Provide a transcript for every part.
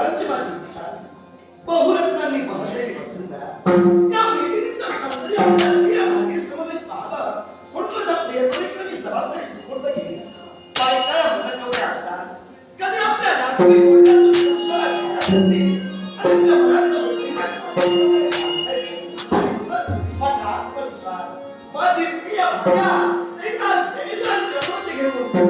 केसांची माझी इच्छा बहुरत्नांनी पाहलेली वसुंधरा या वेदिनीचा सौंदर्य आपल्या भागी समवेत पाहावा म्हणून माझ्या प्रेरणेकडे जबाबदारी सुपूर्द केली बायकाला मनकवले असतात कधी आपल्या डाकवी माझा आत्मविश्वास माझी प्रिय भाग्या एकाच एकाच जन्मते घेऊन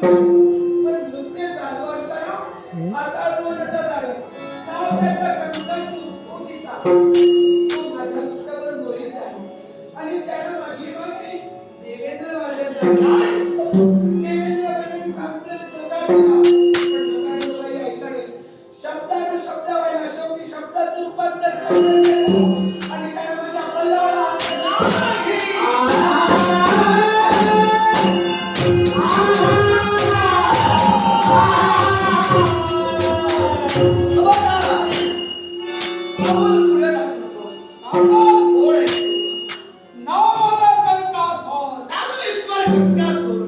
thank you. No other than God, so that is very good.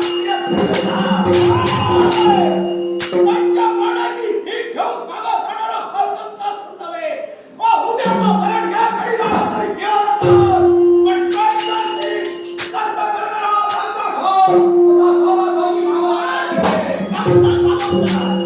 我操扫码扫你妈妈